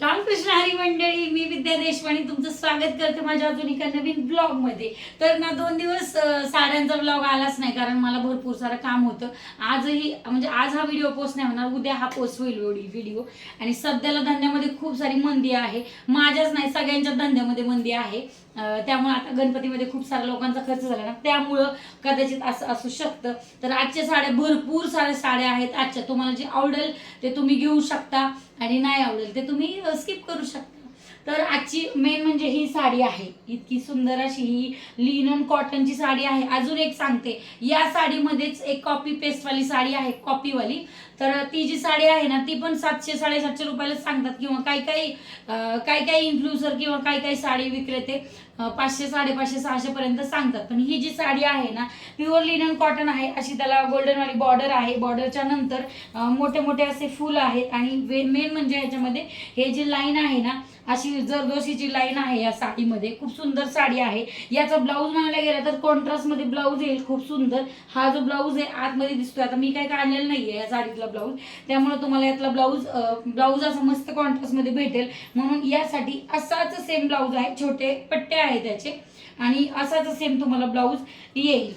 रामकृष्ण हरी मंडळी मी विद्या देशवाणी तुमचं स्वागत करते माझ्या अजून एका नवीन ब्लॉगमध्ये. तर ना दोन दिवस साऱ्यांचा साड्यांचा ब्लॉग आलाच नाही कारण मला भरपूर सारं काम होतं. आजही म्हणजे आज हा व्हिडिओ पोस्ट नाही होणार उद्या हा पोस्ट होईल व्हिडिओ आणि सध्याला धंद्यामध्ये खूप सारी मंदी आहे. माझ्याच नाही सगळ्यांच्या धंद्यामध्ये मंदी आहे. त्यामुळे आता गणपतीमध्ये खूप साऱ्या लोकांचा खर्च झाला ना. त्यामुळं कदाचित असं असू शकतं. तर आजच्या साड्या भरपूर साऱ्या साड्या आहेत आजच्या. तुम्हाला जे आवडेल ते तुम्ही घेऊ शकता आणि नाही आवडेल ते तुम्ही स्किप करू शकता. तर आजची मेन म्हणजे ही साडी आहे. इतकी सुंदर अशी ही लिनन कॉटनची साडी आहे. अजून एक सांगते. या साडीमध्येच एक कॉपी पेस्टवाली साडी आहे कॉपीवाली तर ती जी साडी आहे ना ती पण सातशे साडेसातशे रुपयाला सांगतात. किंवा काही काही काही काही इन्फ्लुएन्सर किंवा काही काही साडी विक्रेते पाचशे साडेपाचशे सहाशे पर्यंत सांगतात. पण ही जी साडी आहे ना प्युअर लिनन कॉटन आहे अशी त्याला गोल्डनवाली बॉर्डर आहे. बॉर्डरच्या नंतर मोठे मोठे असे फुल आहेत. आणि मेन म्हणजे ह्याच्यामध्ये हे जी लाईन आहे ना अशी जरदोशीची लाईन आहे या साडीमध्ये. खूप सुंदर साडी आहे. याचा ब्लाऊज म्हणायला गेला तर कॉन्ट्रास्टमध्ये ब्लाऊज येईल. खूप सुंदर. हा जो ब्लाऊज आहे आतमध्ये दिसतोय. आता मी काय काढलेला नाहीये या साडीतला ब्लाऊज त्यामुळे तुम्हाला यातला ब्लाऊज ब्लाऊज असा मस्त कॉन्ट्रास्टमध्ये भेटेल. म्हणून यासाठी असाच सेम ब्लाऊज आहे. छोटे पट्टे आहे त्याचे. आणि असाच सेम तुम्हाला ब्लाऊज येईल.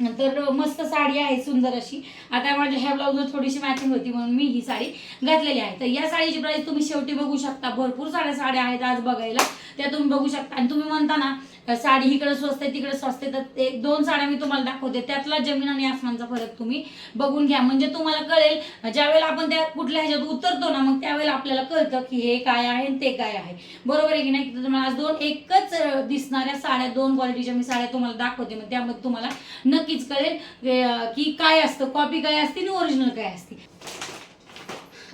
तर मस्त साडी आहे सुंदर अशी. आता माझ्या ह्या ब्लाऊजवर थोडीशी मॅचिंग होती म्हणून मी ही साडी घातलेली आहे. तर या साडीची प्राइस तुम्ही शेवटी बघू शकता. भरपूर साऱ्या साड्या आहेत आज बघायला. त्या तुम्ही बघू शकता. आणि तुम्ही म्हणता ना साडी इकडे स्वस्त आहे तिकडे स्वस्त आहे तर एक दोन साड्या मी तुम्हाला दाखवते. त्यातला जमीन आणि आसमानचा फरक तुम्ही बघून घ्या. म्हणजे तुम्हाला कळेल ज्यावेळेला आपण त्या कुठल्या ह्याच्यात उतरतो ना मग त्यावेळेला आपल्याला कळतं की हे काय आहे आणि ते काय आहे. बरोबर आहे की नाही? तुम्हाला आज दोन एकच दिसणाऱ्या साड्या दोन क्वालिटीच्या मी साड्या तुम्हाला दाखवते. मग त्यामध्ये तुम्हाला नक्कीच कळेल की, काय असतं कॉपी काय असते आणि ओरिजिनल काय असते.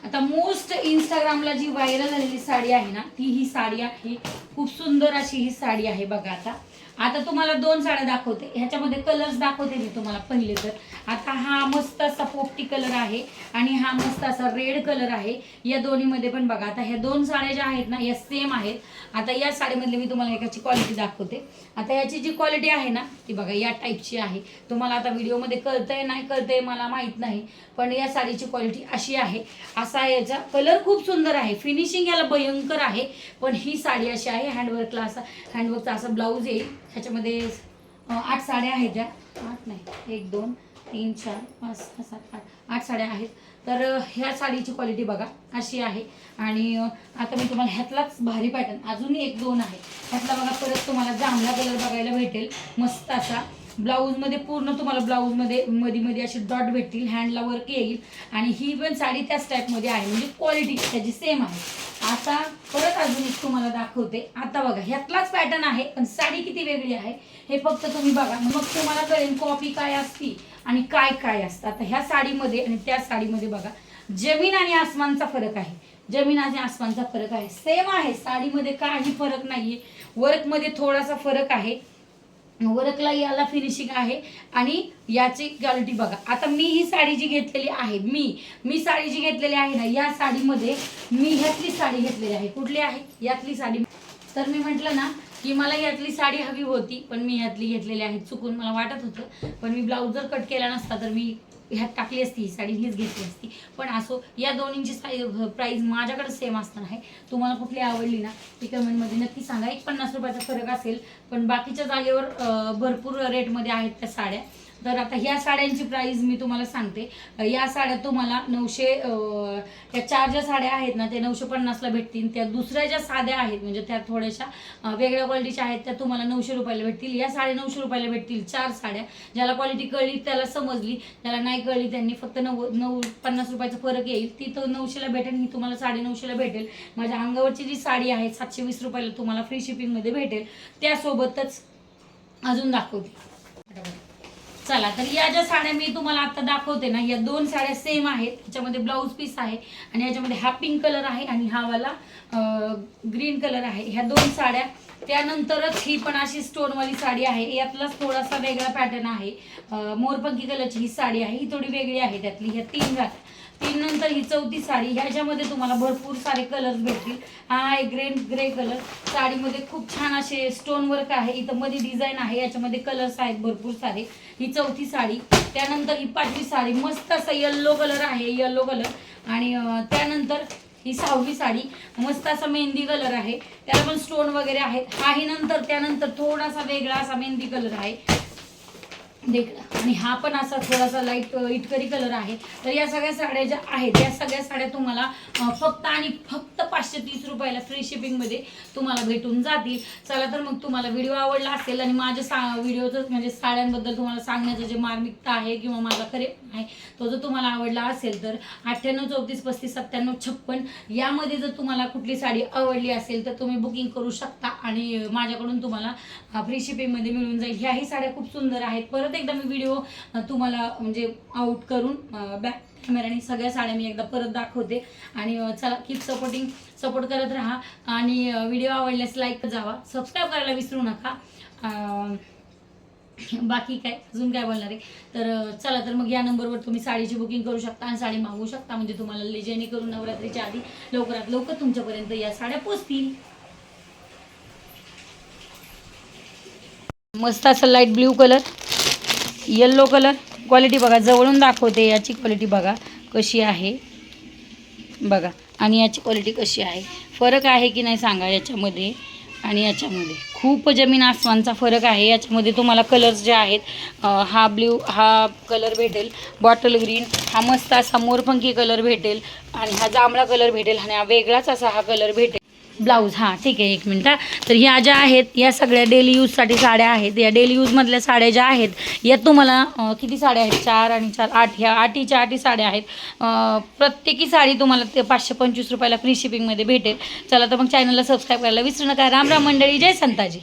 आता मोस्ट इंस्टाग्रामला जी व्हायरल झालेली साडी आहे ना ती ही साडी आहे. खूप सुंदर अशी ही साडी आहे बघा आता. आता तुम्हाला दोन साड्या दाखवते. ह्याच्यामध्ये कलर्स दाखवते मी तुम्हाला पहिले तर. आता हा मस्त असा पोपटी कलर आहे आणि हा मस्त असा रेड कलर आहे. या दोन्हीमध्ये पण बघा आता ह्या दोन साड्या ज्या आहेत ना या सेम आहेत. आता या साडीमधली मी तुम्हाला एकाची क्वालिटी दाखवते. आता याची जी क्वालिटी आहे ना ती बघा या टाईपची आहे. तुम्हाला आता व्हिडिओमध्ये कळतंय नाही कळतंय मला माहीत नाही पण या साडीची क्वालिटी अशी आहे. असा याचा कलर खूप सुंदर आहे. फिनिशिंग याला भयंकर आहे पण ही साडी अशी आहे. हँडवर्कला असा हँडवर्कचा असा ब्लाऊज येईल. ह्याच्यामध्ये आठ साड्या आहेत ज्या. आठ नाही एक दोन तीन चार पाच सहा सात आठ. आठ साड्या आहेत. तर ह्या साडीची क्वालिटी बघा अशी आहे. आणि आता मी तुम्हाला ह्यातलाच भारी पॅटर्न अजूनही एक दोन आहे. ह्यातला बघा परत तुम्हाला जांभळा कलर बघायला भेटेल मस्त असा. ब्लाऊजमध्ये पूर्ण तुम्हाला ब्लाऊजमध्ये मध्ये मध्ये असे डॉट भेटतील हँडला वर्क येईल. आणि ही पण साडी त्याच टाईपमध्ये आहे म्हणजे क्वालिटी त्याची सेम आहे. आता परत अजून एक तुम्हाला दाखवते. आता बघा ह्यातलाच पॅटर्न आहे पण साडी किती वेगळी आहे हे फक्त तुम्ही बघा. मग तुम्हाला कळेल कॉपी काय असती आणि काय काय असतं. आता ह्या साडीमध्ये आणि त्या साडीमध्ये बघा जमीन आणि आसमानचा फरक आहे. जमीन आणि आसमानचा फरक आहे. सेम आहे साडीमध्ये काही फरक नाहीये. वर्कमध्ये थोडासा फरक आहे. वर्कला याला फिनिशिंग आहे. आणि याची क्वालिटी बघा. आता मी ही साडी जी घेतलेली आहे मी मी साडी जी घेतलेली आहे ना या साडीमध्ये मी ह्यातली साडी घेतलेली आहे. कुठली आहे? यातली साडी. तर मी म्हटलं ना की मला यातली साडी हवी होती पण मी यातली घेतलेली आहे चुकून मला वाटत होतं. पण मी ब्लाऊज जर कट केला नसता तर मी ह्यात टाकली असती ही साडी हीच घेतली असती. पण असो या दोन्हींची साई प्राईज माझ्याकडे सेम असणार आहे. तुम्हाला कुठली आवडली ना ती कमेंटमध्ये नक्की सांगा. एक पन्नास रुपयाचा फरक असेल पण बाकीच्या जागेवर भरपूर रेटमध्ये आहेत त्या साड्या. तर आता ह्या साड्यांची प्राईज मी तुम्हाला सांगते. या साड्या तुम्हाला नऊशे त्या चार ज्या साड्या आहेत ना त्या नऊशे पन्नासला भेटतील. त्या दुसऱ्या ज्या साध्या आहेत म्हणजे त्या थोड्याशा वेगळ्या क्वालिटीच्या आहेत त्या तुम्हाला नऊशे रुपयाला भेटतील. या साडे नऊशे रुपयाला भेटतील चार साड्या. ज्याला क्वालिटी कळली त्याला समजली ज्याला नाही कळली त्यांनी फक्त नऊ नऊ पन्नास रुपयाचा फरक येईल. ती तर नऊशेला भेटेल मी तुम्हाला साडे नऊशेला भेटेल. माझ्या अंगावरची जी साडी आहे सातशे वीस रुपयाला तुम्हाला फ्री शिपिंगमध्ये भेटेल. त्यासोबतच अजून दाखवते. चला तर या ज्या साड्या मी तुम्हाला आता दाखवते ना या दोन साड्या सेम आहेत. ह्याच्यामध्ये ब्लाऊज पीस आहे आणि याच्यामध्ये हा पिंक कलर आहे आणि हा वाला ग्रीन कलर आहे. ह्या दोन साड्या त्यानंतरच ही पण अशी स्टोनवाली साडी आहे. यातलाच थोडासा वेगळा पॅटर्न आहे. मोरपंकी मोरपंखी कलरची ही साडी आहे. ही थोडी वेगळी आहे त्यातली. ह्या तीन घात. तीन नंतर ही चौथी साडी. ह्याच्यामध्ये तुम्हाला भरपूर सारे कलर्स भेटतील. हा आहे ग्रे ग्रे कलर साडीमध्ये खूप छान असे स्टोन वर्क आहे. इथं मध्ये डिझाईन आहे. याच्यामध्ये कलर्स आहेत भरपूर सारे. ही चौथी साडी त्यानंतर ही पाचवी साडी मस्त असा येल्लो कलर आहे येल्लो कलर आणि त्यानंतर ही सहावी साडी मस्त असा मेहंदी कलर आहे. त्याला पण स्टोन वगैरे आहेत. हाही नंतर त्यानंतर थोडासा वेगळा असा मेहंदी कलर आहे. देखला आणि हा पण असा थोडासा लाइट इटकरी कलर आहे. तर या सगळ्या साड्या ज्या आहेत या सगळ्या साड्या तुम्हाला फक्त आणि फक्त पाचशे तीस रुपयाला फ्री शिपिंगमध्ये तुम्हाला भेटून जातील. चला तर मग तुम्हाला व्हिडिओ आवडला असेल आणि माझ्या सा व्हिडिओचं म्हणजे साड्यांबद्दल तुम्हाला सांगण्याचं जे मार्मिकता आहे किंवा माझा खरे आहे. तो जर तुम्हाला आवडला असेल तर अठ्ठ्याण्णव चौतीस पस्तीस सत्त्याण्णव छप्पन यामध्ये जर तुम्हाला कुठली साडी आवडली असेल तर तुम्ही बुकिंग करू शकता आणि माझ्याकडून तुम्हाला फ्री शिपिंगमध्ये मिळून जाईल. ह्याही साड्या खूप सुंदर आहेत. परत एकदा मी व्हिडिओ तुम्हाला म्हणजे आउट करून बॅक कॅमेराने सगळ्या साड्या मी एकदा परत दाखवते. आणि चला कीप सपोर्टिंग सपोर्ट करत राहा. आणि व्हिडिओ आवडल्यास लाईक जावा सबस्क्राईब करायला विसरू नका. बाकी काय अजून काय बोलणार आहे? तर चला तर मग या नंबरवर तुम्ही साडीची बुकिंग करू शकता आणि साडी मागवू शकता. म्हणजे तुम्हाला जेणेकरून नवरात्रीच्या आधी लवकरात लवकर तुमच्यापर्यंत या साड्या पोचतील. मस्त असं light blue colour yellow colour quality बघा जवळून दाखवते याची क्वालिटी बघा कशी आहे. बघा आणि याची क्वालिटी कशी आहे. फरक आहे की नाही सांगा याच्यामध्ये आणि याच्यामध्ये. खूप जमीन आसमानचा फरक आहे. याच्यामध्ये तुम्हाला कलर्स जे आहेत हा ब्ल्यू हा कलर भेटेल. बॉटल ग्रीन हा मस्त असा मोरपंखी कलर भेटेल आणि हा जांभळा कलर भेटेल आणि हा वेगळाच असा हा कलर भेटेल. ब्लाऊज हां ठीक आहे एक मिनिट हां. तर ह्या ज्या आहेत या सगळ्या डेली यूजसाठी साड्या आहेत. या डेली यूजमधल्या साड्या ज्या आहेत या तुम्हाला किती साड्या आहेत? चार आणि चार आठ. ह्या आठीच्या आठी साड्या आहेत. प्रत्येकी साडी तुम्हाला ते पाचशे पंचवीस रुपयाला फ्री शिपिंगमध्ये भेटेल. चला तर मग चॅनलला सबस्क्राईब करायला विसरू नका. राम राम मंडळी जय संताजी.